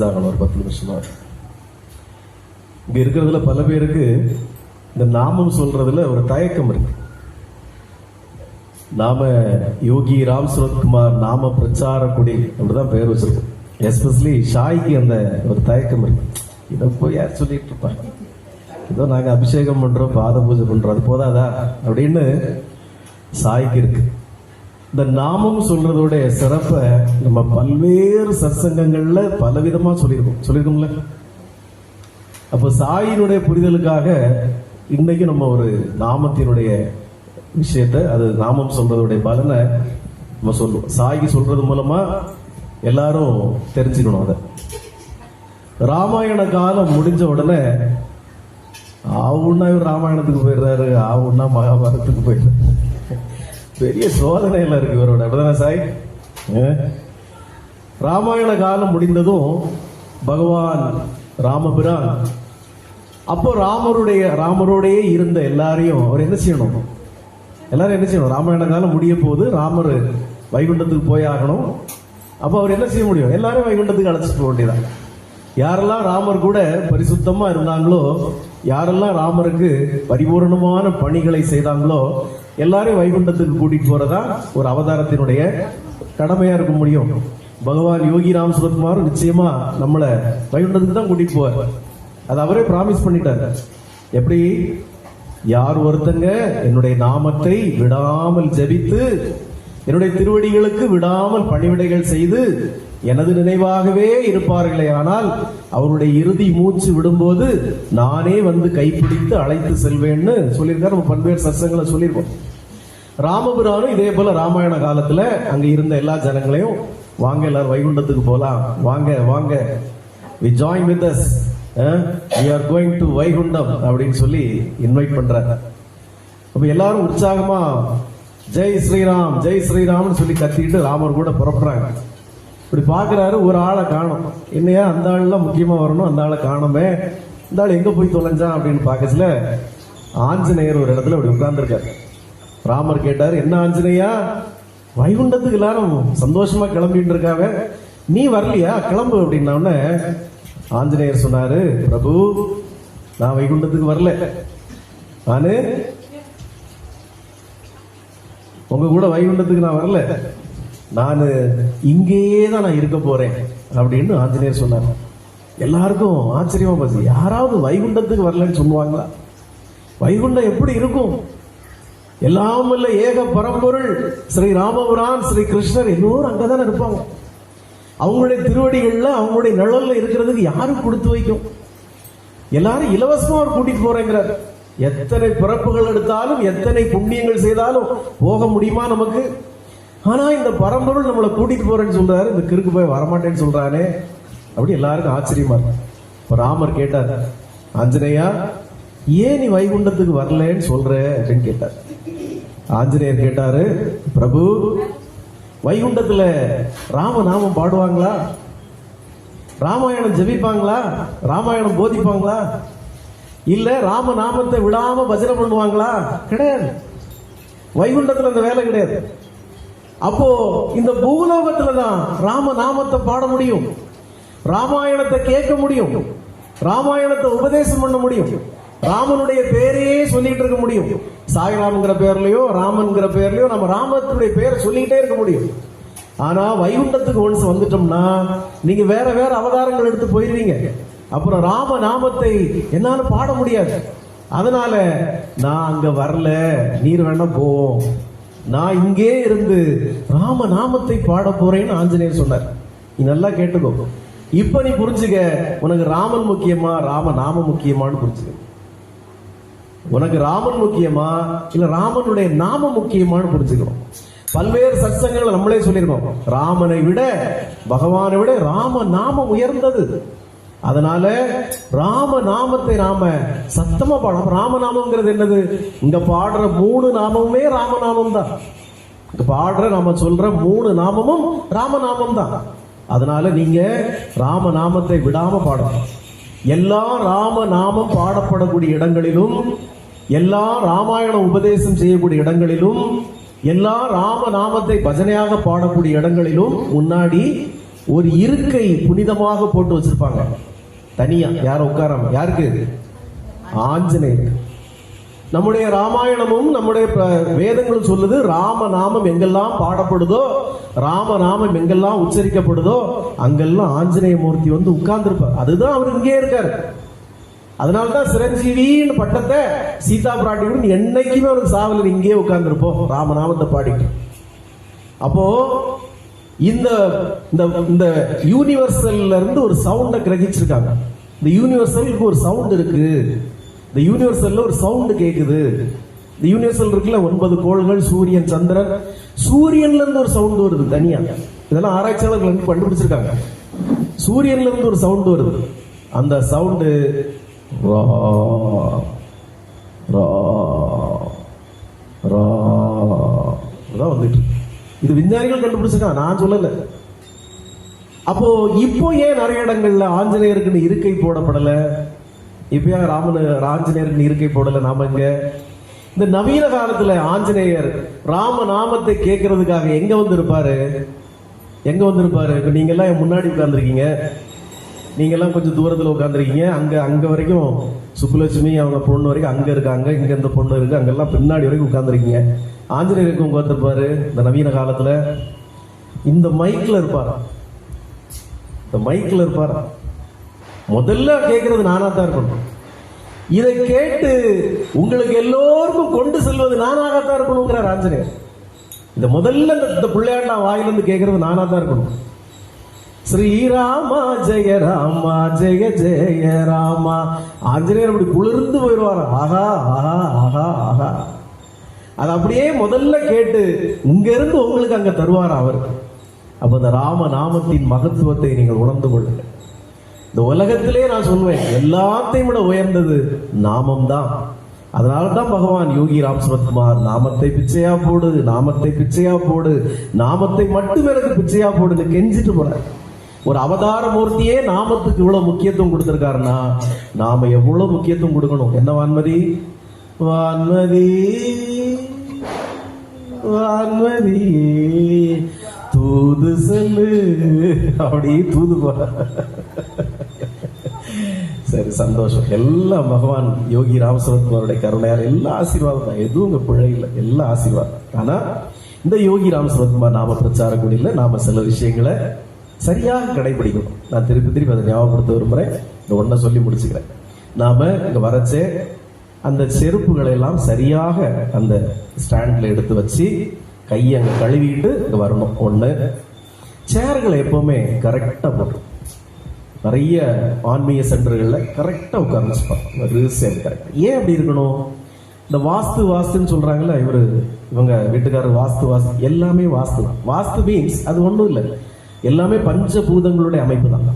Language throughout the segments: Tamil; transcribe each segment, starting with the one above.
பேசிதான் ஒரு பத்து நிமிஷமா இங்க இருக்கிறதுல பல பேருக்கு இந்த நாமம் சொல்றதுல ஒரு தயக்கம் இருக்கு. நாம யோகி ராம் சுரத்குமார் நாம பிரச்சார குடி அப்படிதான் பேர் வச்சிருக்கோம் எஸ்பெஷலி ஷாய்க்கு அந்த ஒரு தயக்கம் இருக்கு. இதை போய் யார் சொல்லிட்டு இருப்பாங்க? ஏதோ நாங்க அபிஷேகம் பண்றோம் பாத பூஜை பண்றோம் அது போதாதா? அப்படின்னு சாய்க்கு இருக்கு. இந்த நாமம் சொல்றதோட சிறப்பை நம்ம பல்வேறு சத்சங்கங்கள்ல பலவிதமா சொல்லியிருக்கோம். சொல்லியிருக்கோம்ல? அப்ப சாயினுடைய புரிதலுக்காக இன்னைக்கு நம்ம ஒரு நாமத்தினுடைய விஷயத்தை அது நாமம் சொல்றதுடைய பலனை நம்ம சொல்லுவோம் சாய்க்கு சொல்றது மூலமா எல்லாரும் தெரிஞ்சுக்கணும் அதை. ராமாயண காலம் முடிஞ்ச உடனே ஆவுன்னா இவர் ராமாயணத்துக்கு போயிடுறாரு ஆவுன்னா மகாபாரதத்துக்கு போயிடுறாரு. பெரிய சோதனையில் இருக்கு இவரோட. அப்படிதானே சாய்? ஆ? ராமாயண காலம் முடிந்ததும் பகவான் ராமபிரான் அப்போ ராமருடைய ராமரோடையே இருந்த எல்லாரையும் அவர் என்ன செய்யணும்? எல்லாரும் என்ன செய்யணும்? ராமாயண காலம் முடிய போது ராமர் வைகுண்டத்துக்கு போய் ஆகணும். அப்போ அவர் என்ன செய்ய முடியும்? எல்லாரும் வைகுண்டத்துக்கு அழைச்சிட்டு போக வேண்டியதான் யாரெல்லாம் ராமர் கூட பரிசுத்தமாக இருந்தாங்களோ யாரெல்லாம் ராமருக்கு பரிபூரணமான பணிகளை செய்தாங்களோ எல்லாரையும் வைகுண்டத்துக்கு கூட்டிட்டு போறதா ஒரு அவதாரத்தினுடைய கடமையா இருக்க முடியும். பகவான் யோகி ராம் சுரத்குமார் நிச்சயமா நம்மள வைகுண்டத்துக்கு தான் கூட்டிட்டு போவார். அது அவரே பிராமிஸ் பண்ணிட்டார். எப்படி? யார் ஒருத்தங்க என்னுடைய நாமத்தை விடாமல் ஜெபித்து என்னுடைய திருவடிகளுக்கு விடாமல் பணிவிடைகள் செய்து எனது நினைவாகவே இருப்பார்களே ஆனால் அவருடைய இறுதி மூச்சு விடும்போது நானே வந்து கைப்பிடித்து அழைத்து செல்வேன்னு சொல்லியிருக்காரு. நம்ம பல்வேறு சசங்களை சொல்லியிருக்கோம். ராமபுரானும் இதே போல ராமாயண காலத்துல அங்க இருந்த எல்லா ஜனங்களையும் வாங்க எல்லாரும் வைகுண்டத்துக்கு போலாம். வாங்க வாங்க. We join with us we are going to Vaikuntham அப்படின்னு சொல்லி இன்வைட் பண்றாரு. அப்ப எல்லாரும் உற்சாகமா ஜெய் ஸ்ரீராம் ஜெய் ஸ்ரீராம்னு சொல்லி கத்திட்டு ராமர் கூட புறப்படுறாங்க. இப்படி பாக்குறாரு ஒரு ஆளை காணும். என்னையா அந்த ஆள்லாம் முக்கியமா வரணும் அந்த ஆளை காணுமே. இந்த ஆள் எங்க போய் தொலைஞ்சான் அப்படின்னு பாக்கச்சுல ஆஞ்சநேயர் ஒரு இடத்துல அப்படி உட்கார்ந்துருக்காரு. ராமர் கேட்டார் என்ன ஆஞ்சநேயா? வைகுண்டத்துக்கு எல்லாரும் சந்தோஷமா கிளம்பிட்டு இருக்காங்க. நீ வரலையா? கிளம்பு அப்படின்ன உடனே ஆஞ்சநேயர் சொன்னாரு பிரபு நான் வைகுண்டத்துக்கு வரல. நானு உங்க கூட வைகுண்டத்துக்கு நான் வரல. நான் இங்கேயே தான் நான் இருக்க போறேன் அப்படின்னு ஆஞ்சநேயர் சொன்னார். எல்லாருக்கும் ஆச்சரியமா பார்த்து யாராவது வைகுண்டத்துக்கு வரலன்னு சொல்லுவாங்களா? வைகுண்டம் எப்படி இருக்கும்? எல்லாம் இல்லை ஏக பரம்பொருள் ஸ்ரீ ராமபுரான் ஸ்ரீ கிருஷ்ணர் எல்லோரும் அங்கதானே இருப்பாங்க. அவங்களுடைய திருவடிகள்ல அவங்களுடைய நிழல்ல இருக்கிறதுக்கு யாரும் கொடுத்து வைக்கும்? எல்லாரும் இலவசமா அவர் கூட்டிட்டு போறேங்கிறார். எத்தனை பிறப்புகள் எடுத்தாலும் எத்தனை புண்ணியங்கள் செய்தாலும் போக முடியுமா நமக்கு? ஆனா இந்த பரம்பொருள் நம்மளை கூட்டிட்டு போறேன்னு சொல்றாரு இந்த கிறுக்கு போய் வரமாட்டேன்னு சொல்றானே. அப்படி எல்லாருக்கும் ஆச்சரியமா இருக்கும் இப்ப ராமர் கேட்டார் ஆஞ்சநேயா ஏன் நீ வைகுண்டத்துக்கு வரலன்னு சொல்ற? அப்படின்னு கேட்டார். ஆஞ்சநேயர் கேட்டாரு பிரபு வைகுண்டத்துல ராம நாமம் பாடுவாங்களா? ராமாயணம் ஜெபிப்பாங்களா? ராமாயணம் போதிப்பாங்களா? இல்ல ராம நாமத்தை விடாம பஜனை பண்ணுவாங்களா? கிடையாது. வைகுண்டத்துல அந்த வேலை கிடையாது. அப்போ இந்த பூலோகத்துல தான் ராம நாமத்தை பாட முடியும். ராமாயணத்தை கேட்க முடியும். ராமாயணத்தை உபதேசம் பண்ண முடியும். ராமனுடைய பேரையே சொல்லிட்டு இருக்க முடியும். சாய்ராம்ங்கிற பேர்லயோ ராமன்கிற பேர்லயோ நம்ம ராமத்தினுடைய பேரை சொல்லிக்கிட்டே இருக்க முடியும். ஆனா வைகுண்டத்துக்கு ஒன்ஸ் வந்துட்டோம்னா நீங்க வேற வேற அவதாரங்கள் எடுத்து போயிருவீங்க அப்புறம் ராம நாமத்தை என்னால பாட முடியாது. அதனால நான் அங்க வரல. நீர் வேணா போவோம். நான் இங்கே இருந்து ராம நாமத்தை பாட போறேன்னு ஆஞ்சநேயர் சொன்னார். நீ நல்லா கேட்டுக்கோ. இப்ப நீ புரிஞ்சுக்க உனக்கு ராமன் முக்கியமா ராம நாம முக்கியமான்னு புரிஞ்சுக்க. உனக்கு ராமன் முக்கியமா இல்ல ராமனுடைய நாம முக்கியமான்னு புரிஞ்சுக்கணும் பல்வேறு சத்சங்கங்களை நம்மளே சொல்லியிருக்கோம். ராமனை விட பகவானை விட ராம நாமம் உயர்ந்தது. அதனால ராம நாமத்தை நாம சத்தமா பாடம் ராமநாமங்கிறது என்னது? இங்க பாடுற மூணு நாமமுமே ராமநாமம் தான் இங்க பாடுற நாம சொல்ற மூணு நாமமும் ராமநாமம் தான் அதனால நீங்க ராம நாமத்தை விடாம பாடணும். எல்லா ராம நாமம் பாடப்படக்கூடிய இடங்களிலும் எல்லா ராமாயண உபதேசம் செய்யக்கூடிய இடங்களிலும் எல்லா ராம நாமத்தை பஜனையாக பாடக்கூடிய இடங்களிலும் முன்னாடி ஒரு இருக்கை புனிதமாக போட்டு வச்சிருப்பாங்க. தனியா யாரும் உட்காராம? யாருக்கு? ஆஞ்சநேயர். நம்முடைய ராமாயணமும் நம்முடைய ப- வேதங்களும் சொல்லுது ராம நாமம் எங்கெல்லாம் பாடப்படுதோ ராம நாமம் எங்கெல்லாம் உச்சரிக்கப்படுதோ அங்கெல்லாம் ஆஞ்சநேய மூர்த்தி வந்து உட்கார்ந்துருப்பார். அதுதான் அவர் இங்கே இருக்காரு. அதனாலதான் சிரஞ்சீவின்னு பட்டத்தை சீதா பிராட்டியுடன் என்னைக்குமே அவருக்கு சாவலர் இங்கே உட்கார்ந்துருப்போம். ராமநாமத்தை பாடிட்டு. அப்போ இந்த இந்த இந்த யூனிவர்சல்ல இருந்து ஒரு சவுண்டை கிரகிச்சிருக்காங்க இந்த யூனிவர்சலுக்கு ஒரு சவுண்ட் இருக்கு இந்த யூனிவர்சல்ல ஒரு சவுண்டு கேட்குது இந்த யூனிவர்சல் இருக்குல்ல ஒன்பது கோள்கள் சூரியன் சந்திரன் சூரியன்ல இருந்து ஒரு சவுண்ட் வருது தனியா இதெல்லாம் ஆராய்ச்சியாளர்கள் வந்து கண்டுபிடிச்சிருக்காங்க சூரியன்ல இருந்து ஒரு சவுண்ட் வருது அந்த சவுண்டு ரா ரா ரா வந்துட்டு இது விஞ்ஞானிகள் கண்டுபிடிச்சிருக்காங்க. நான் சொல்லல. அப்போ இப்போ ஏன் நிறைய இடங்கள்ல ஆஞ்சநேயருக்குன்னு இருக்கை போடப்படல? இப்பயா ராமனு ஆஞ்சநேயருக்குன்னு இருக்கை போடல நாம இங்க? இந்த நவீன காலத்துல ஆஞ்சநேயர் ராம நாமத்தை கேட்கறதுக்காக எங்க வந்திருப்பாரு? எங்க வந்திருப்பாரு? இப்ப நீங்க எல்லாம் என் முன்னாடி உட்கார்ந்துருக்கீங்க. நீங்க எல்லாம் கொஞ்சம் தூரத்துல உட்காந்துருக்கீங்க அங்க அங்க வரைக்கும் சுப்புலட்சுமி அவங்க பொண்ணு வரைக்கும் அங்க இருக்காங்க இங்க இந்த பொண்ணு இருக்கு அங்கெல்லாம் பின்னாடி வரைக்கும் உட்காந்துருக்கீங்க ஆஞ்சநேயருக்கு உட்கார்ந்துருப்பாரு இந்த நவீன காலத்துல இந்த மைக்ல இருப்பார்? இந்த மைக்ல இருப்பாரா? முதல்ல கேட்கறது நானா தான் இருக்கணும். இதை கேட்டு உங்களுக்கு எல்லோருக்கும் கொண்டு செல்வது நானாகத்தான் இருக்கணுங்கிறார் ஆஞ்சநேயர். இந்த முதல்ல இந்த- இந்த பிள்ளையாண்டா வாயிலிருந்து கேட்கறது நானா தான் இருக்கணும். ஸ்ரீராமா ஜெய ராமா ஜெய ஜெய ராமா. ஆஞ்சநேயர் அப்படி குளிர்ந்து போயிடுவார் ஆஹா ஆஹா ஆஹா ஆஹா. அது அப்படியே முதல்ல கேட்டு இங்க இருந்து உங்களுக்கு அங்க தருவார் அவர்? அப்ப இந்த ராம நாமத்தின் மகத்துவத்தை நீங்கள் உணர்ந்து கொள்ளுங்கள். இந்த உலகத்திலே நான் சொல்வேன் எல்லாத்தையும் விட உயர்ந்தது நாமம் தான் அதனால தான் பகவான் யோகி ராம் நாமத்தை பிச்சையா போடு நாமத்தை பிச்சையா போடு நாமத்தை மட்டும் எனக்கு பிச்சையா போடுன்னு கெஞ்சிட்டு போறார். ஒரு அவதார மூர்த்தியே நாமத்துக்கு இவ்வளவு முக்கியத்துவம் கொடுத்திருக்காருன்னா நாம எவ்வளவு முக்கியத்துவம் கொடுக்கணும்? என்ன வான்மதி? வான்மதி! வான்மதி தூது செல்லு. அப்படி தூது சரி சந்தோஷம். எல்லாம் பகவான் யோகி ராமசுரத்மருடைய கருணையால் எல்லா ஆசீர்வாதம் தான். எதுவும் உங்க பிழை இல்லை. எல்லா ஆசீர்வாதம். ஆனா இந்த யோகி ராமசுரத்குமார் நாம பிரச்சார குடியில நாம சில விஷயங்களை சரியாக கடைபிடிக்கணும். நான் திருப்பி திருப்பி அதை ஞாபகப்படுத்த விரும்புறேன். இந்த ஒன்றை சொல்லி முடிச்சுக்கிறேன். நாம இங்க வரச்சே அந்த செருப்புகளை எல்லாம் சரியாக அந்த ஸ்டாண்ட்ல எடுத்து வச்சு கையை அங்கே கழுவிட்டு இங்க வரணும். ஒன்று சேர்களை எப்பவுமே கரெக்டாக போட்டு நிறைய ஆன்மீக சென்டர்களில் கரெக்டாக உட்கார்ந்து வச்சுப்பாங்க கரெக்ட் ஏன் அப்படி இருக்கணும்? இந்த வாஸ்து வாஸ்துன்னு சொல்றாங்கல்ல இவர் இவங்க வீட்டுக்காரர் வாஸ்து வாஸ்து எல்லாமே வாஸ்து தான். வாஸ்து மீன்ஸ் அது ஒன்றும் இல்லை. எல்லாமே பஞ்சபூதங்களுடைய அமைப்பு தான்.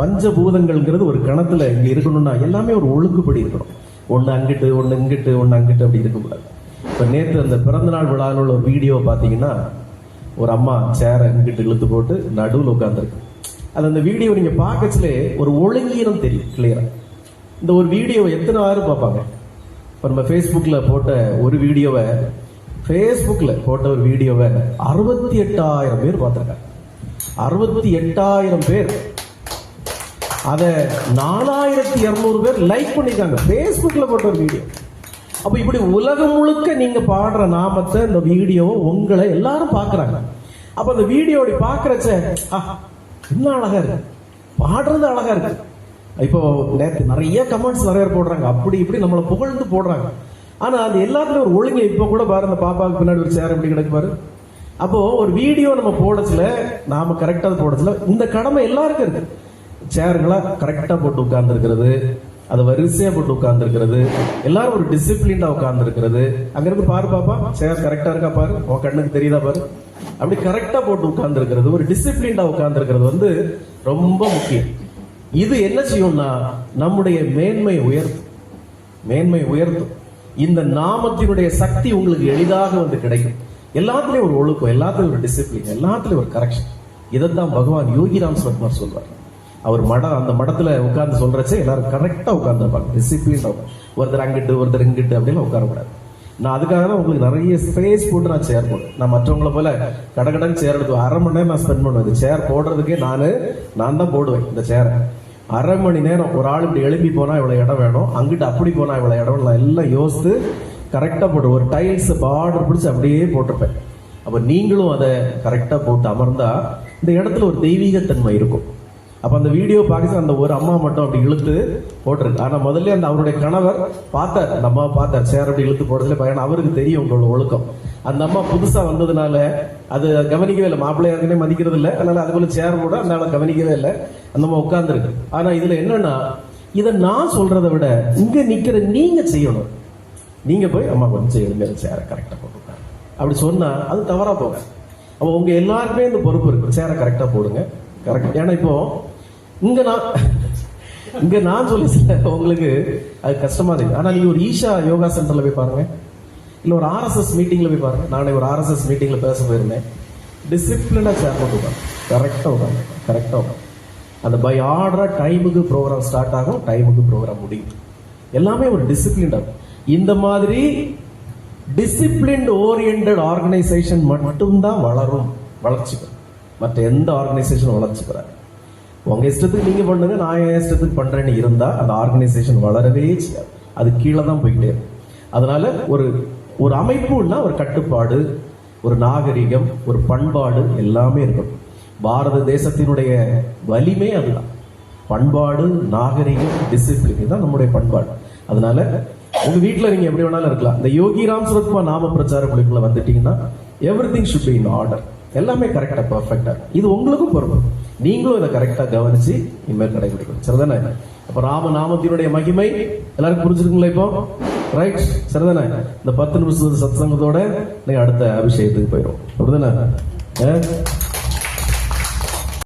பஞ்சபூதங்கள்ங்கிறது ஒரு கணத்தில் இங்கே இருக்கணும்னா எல்லாமே ஒரு ஒழுங்குபடி இருக்கணும். ஒன்று அங்கிட்டு ஒன்று இங்கிட்டு ஒன்று அங்கிட்டு அப்படி இருக்கக்கூடாது. இப்போ நேற்று அந்த பிறந்தநாள் விழாவில் உள்ள ஒரு வீடியோ பார்த்தீங்கன்னா ஒரு அம்மா சேரை இங்கிட்டு இழுத்து போட்டு நடுவில் உட்காந்துருக்கு அது அந்த வீடியோ நீங்கள் பார்க்கச்சுலே ஒரு ஒழுங்கீனம் தெரியும் கிளியராக இந்த ஒரு வீடியோ எத்தனை வாரம் பார்ப்பாங்க? இப்போ நம்ம ஃபேஸ்புக்கில் போட்ட ஒரு வீடியோவை ஃபேஸ்புக்கில் போட்ட ஒரு வீடியோவை அறுபத்தி எட்டாயிரம் பேர் பார்த்துருக்காங்க. அறுபத்தி எட்டாயிரம் பேர் அதை நாலாயிரத்தி இரநூறு பேர் லைக் பண்ணியிருக்காங்க. ஃபேஸ்புக்கில் போட்ட ஒரு வீடியோ அப்போ இப்படி உலகம் முழுக்க நீங்கள் பாடுற நாமத்தை இந்த வீடியோவை உங்களை எல்லாரும் பார்க்குறாங்க. அப்போ அந்த வீடியோ அப்படி பார்க்குறச்ச என்ன அழகாக இருக்கு. பாடுறது அழகாக இருக்கு. இப்போ நேற்று நிறைய கமெண்ட்ஸ் நிறைய போடுறாங்க. அப்படி இப்படி நம்மளை புகழ்ந்து போடுறாங்க. ஆனால் அது எல்லாத்துலையும் ஒரு ஒழுங்கு. இப்போ கூட பாரு அந்த பாப்பாவுக்கு பின்னாடி ஒரு சேர் எப்படி கிடக்கு பாரு. ஒரு வீடியோ நம்ம போடச்சில நாம கரெக்டாக போடச்சில. இந்த கடமை எல்லாருக்கும் இருக்குது சேர்களை கரெக்டாக போட்டு உட்கார்ந்துருக்கிறது. அதை அது போட்டு உட்கார்ந்துருக்கிறது. எல்லாரும் ஒரு டிசிப்ளின்டா உட்கார்ந்துருக்கிறது. இருக்கிறது இருந்து பாரு பாப்பா சேர் கரெக்டா இருக்கா பாரு? உன் கண்ணுக்கு தெரியுதா பாரு? அப்படி கரெக்டா போட்டு உட்கார்ந்துருக்கிறது. ஒரு டிசிப்ளின்டா உட்கார்ந்துருக்கிறது வந்து ரொம்ப முக்கியம். இது என்ன செய்யும்னா நம்முடைய மேன்மை உயர்த்தும். மேன்மை உயர்த்தும். இந்த நாமத்தினுடைய சக்தி உங்களுக்கு எளிதாக வந்து கிடைக்கும். எல்லாத்துலயும் ஒரு ஒழுக்கம் எல்லாத்துலயும் ஒரு டிசிப்ளின் எல்லாத்துலயும் ஒரு கரெக்ஷன் இதைத்தான் பகவான் யோகிராம் சத்மார் சொல்வார் அவர் மடம் அந்த மடத்துல உட்கார்ந்து சொல்றச்சே எல்லாரும் கரெக்டா உட்கார்ந்துருப்பாங்க. டிசிப்ளின் ஒருத்தர் அங்கிட்டு ஒருத்தர் இங்கிட்டு அப்படின்னு உட்காரக்கூடாது. நான் அதுக்காக தான் உங்களுக்கு நிறைய ஸ்பேஸ் போட்டு நான் சேர் போடுறேன் நான் மற்றவங்கள போல கடகடன் சேர் எடுத்து அரை மணி நேரம் நான் ஸ்பெண்ட் பண்ணுவேன். சேர் போடுறதுக்கே நான் நான் தான் போடுவேன் இந்த சேரை அரை மணி நேரம் ஒரு ஆள் இப்படி எழுப்பி போனா இவ்வளவு இடம் வேணும் அங்கிட்டு அப்படி போனா இவ்வளவு இடம் நான் எல்லாம் யோசித்து கரெக்டாக போட்டு ஒரு டைல்ஸ் பார்டர் பிடிச்சி அப்படியே போட்டிருப்பேன். அப்போ நீங்களும் அதை கரெக்டாக போட்டு அமர்ந்தா இந்த இடத்துல ஒரு தெய்வீகத்தன்மை இருக்கும். அப்ப அந்த வீடியோ பாகிஸ்தான் அந்த ஒரு அம்மா மட்டும் அப்படி இழுத்து போட்டிருக்கு. ஆனா முதல்ல அந்த அவருடைய கணவர் பார்த்தார். அந்த அம்மா பார்த்தார். சேர் அப்படி இழுத்து போடுறதுல பயணம் அவருக்கு தெரியும் உங்களோட ஒழுக்கம். அந்த அம்மா புதுசா வந்ததுனால அது கவனிக்கவே இல்லை. மாப்பிள்ளை யாருக்குனே மதிக்கிறது இல்லை. அதனால அது போல சேர் கூட அதனால கவனிக்கவே இல்லை. அந்த அம்மா உட்கார்ந்துருக்கு. ஆனா இதுல என்னன்னா இதை நான் சொல்றதை விட இங்க நிக்கிற நீங்க செய்யணும். நீங்க போய் அம்மா கொஞ்சம் எழுங்க சேரை கரெக்டா போட்டுருக்காங்க அப்படி சொன்னா அது தவறா போக அப்போ உங்க எல்லாருக்குமே இந்த பொறுப்பு இருக்கு. சேரை கரெக்டா போடுங்க. கரெக்ட் ஏன்னா இப்போ இங்க நான் இங்க நான் சொல்லி சில உங்களுக்கு அது கஷ்டமா இருக்கு. ஆனா நீங்க ஒரு ஈஷா யோகா சென்டர்ல போய் பாருங்க. இல்ல ஒரு ஆர்எஸ்எஸ் மீட்டிங்ல போய் பாருங்க. நானே ஒரு ஆர்எஸ்எஸ் மீட்டிங்ல பேச போயிருந்தேன். டிசிப்ளினா சேர் போட்டு உட்காந்து கரெக்டா உட்காந்து கரெக்டா உட்காந்து அந்த பை ஆர்டரா டைமுக்கு ப்ரோக்ராம் ஸ்டார்ட் ஆகும். டைமுக்கு ப்ரோக்ராம் முடியும். எல்லாமே ஒரு டிசிப்ளின் ஆகும் இந்த மாதிரி டிசிப்ளின் ஓரியன்ட் ஆர்கனைசேஷன் மட்டும்தான் வளரும். வளர்ச்சி மற்ற எந்த ஆர்கனைசேஷன் வளர்ச்சி உங்க இஷ்டத்துக்கு நீங்க பண்ணுங்க நான் என் இஷ்டத்துக்கு பண்றேன்னு இருந்தா அந்த ஆர்கனைசேஷன் வளரவே அது கீழே தான் போயிட்டே அதனால ஒரு ஒரு அமைப்புன்னா ஒரு கட்டுப்பாடு ஒரு நாகரிகம் ஒரு பண்பாடு எல்லாமே இருக்கும் பாரத தேசத்தினுடைய வலிமை அதுதான். பண்பாடு நாகரிகம் டிசிப்ளின் தான் நம்முடைய பண்பாடு. அதனால உங்க வீட்டில் நீங்க எப்படி வேணாலும் இருக்கலாம். இந்த யோகி ராம் சுரத்மா நாம பிரச்சார குழுக்குள்ள வந்துட்டீங்கன்னா everything should be in order எல்லாமே கரெக்டா பர்ஃபெக்டா இது உங்களுக்கும் பொறுப்பு. நீங்களும் இதை கரெக்டா கவனிச்சு இனிமேல் கடைபிடிக்கணும். சரிதானே? அப்ப ராம நாமத்தினுடைய மகிமை எல்லாருக்கும் புரிஞ்சிருக்குங்களா இப்போ? ரைட் சரிதானே? இந்த பத்து நிமிஷம் சத்சங்கத்தோட நீங்க அடுத்த அபிஷேகத்துக்கு போயிடும் அப்படிதானே